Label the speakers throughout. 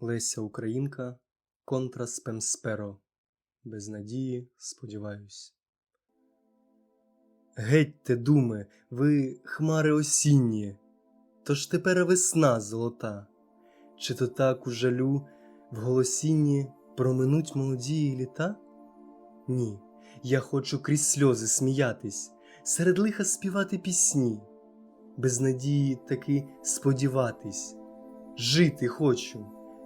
Speaker 1: Леся Українка контра спемсперо. Без надії, сподіваюсь. Гетьте, думи, ви хмари осінні, тож тепер весна золота, чи то так у жалю в голосінні проминуть молодії літа? Ні, я хочу крізь сльози сміятись, серед лиха співати пісні, без надії таки сподіватись, жити хочу,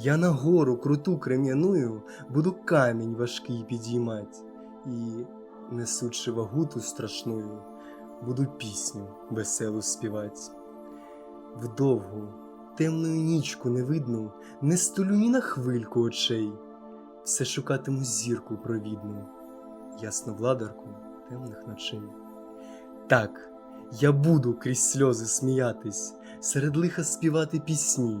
Speaker 1: Я на гору круту крем'яною буду камінь важкий підіймать і, несучи вагуту страшною, буду пісню веселу співать. Вдовгу, темною нічку невидну, не столю ні на хвильку очей, все шукатиму зірку провідну, ясновладарку темних ночей. Так, я буду крізь сльози сміятись, серед лиха співати пісні,